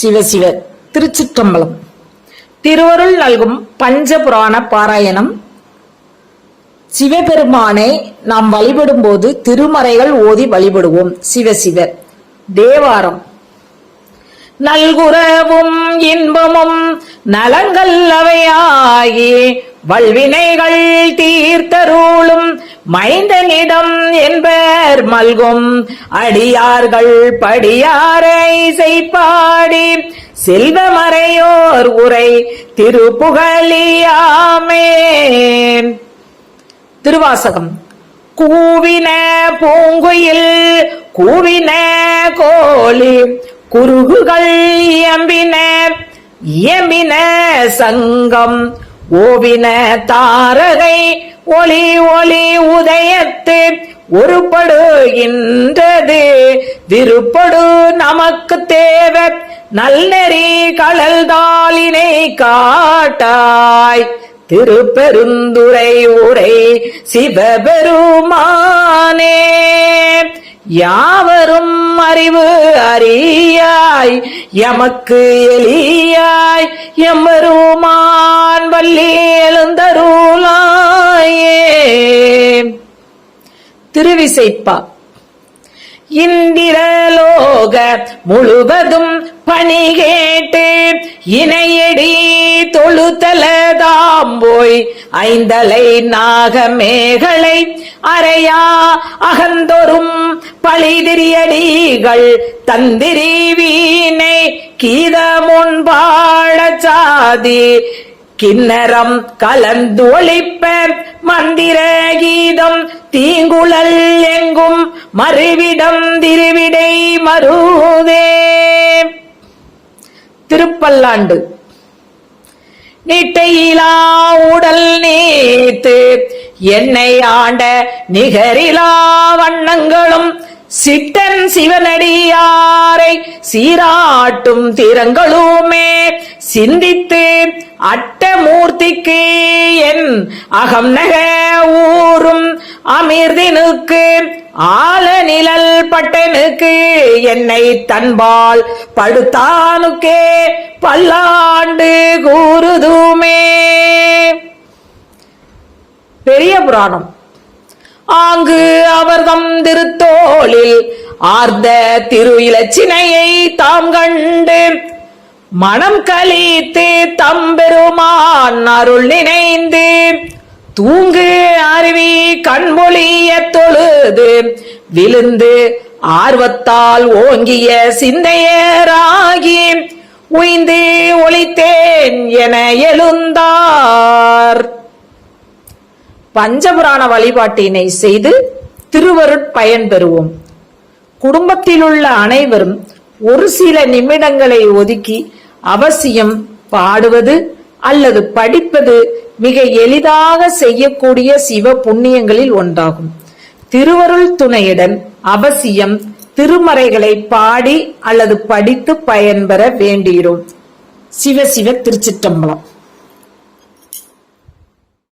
சிவசிவ திருச்சிற்றம்பலம். திருவருள் நல்கும் பஞ்சபுராண பாராயணம். சிவபெருமானை நாம் வழிபடும் போது திருமறைகள் ஓதி வழிபடுவோம். சிவசிவ தேவாரம். நல்குறவும் இன்பமும் நலங்கள் அவையாகி வல்வினைகள் தீர்த்தருளும் மைந்தனிடம் என்பர் மல்கும் அடியார்கள் படியாரை செய்பாடி செல்வமறையோர் உரை திருப்புகழியாமே. திருவாசகம். கூவின பூங்குயில் கூவின கோழி குருகுகள் இயம்பின இயம்பின சங்கம் ஓவின தாரகை ஒளி ஒளி உதயத்து ஒருபடு இன்றது விருப்படு நமக்கு தேவை நல்லறி கடல்தாளினை காட்டாய். திருப்பெருந்துரை உரை சிவபெருமானே. யாவரும் அறிவு அறியாய் எமக்கு எளியாய் எம்பெருமான் திருவிசைப்பா. இந்திரலோக முழுவதும் பணி கேட்டு இணையடி தொழுதலதாம்போய் ஐந்தலை நாகமேகளை அறையா அகந்தொரும் பழிதிரியடிகள் தந்திரி வீணை கீதமுன்பாழ சாதி கிண்ணறம் கலந்து ஒளிப்ப மந்திர கீத தீங்குழல் எங்கும் மறுவிடம் திருவிடை மருதே திருப்பல்லாண்டு. நீட்டையிலா உடல் நீத்து என்னை ஆண்ட நிகரிலா வண்ணங்களும் சிட்டன் சிவனடியாரை சீராட்டும் திறங்களுமே. சிந்தித்து அட்டமூர்த்திக்கு என் அகம் நக ஊரும் அமிர்தினுக்கு ஆல நிழல் பட்டனுக்கு என்னை தன்பால் படுத்தானுக்கே பல்லாண்டு கூறுதுமே. பெரிய புராணம். ஆங்கு அவர்தம் திருத்தோளில் ஆர்ந்த திரு இலச்சினையை தாம் கண்டு மனம் கலித்து தம்பெருமான் அருள் நினைந்து தூங்கு அருவி கண்மொழிய தொழுது விழுந்து ஆர்வத்தால் ஓங்கிய சிந்தையராகி உய்ந்து ஒளித்தேன் என எழுந்தார். பஞ்சபுராண வழிபாட்டினை செய்து திருவருட்பயன் பெறுவோம். குடும்பத்திலுள்ள அனைவரும் ஒரு சில நிமிடங்களை ஒதுக்கி அவசியம் பாடுவது அல்லது படிப்பது மிக எளிதாக செய்யக்கூடிய சிவ புண்ணியங்களில் ஒன்றாகும். திருவருள் துணையுடன் அவசியம் திருமறைகளை பாடி அல்லது படித்து பயன்பெற வேண்டுகிறோம் சிவ சிவ திருச்சிற்றம்பலம்.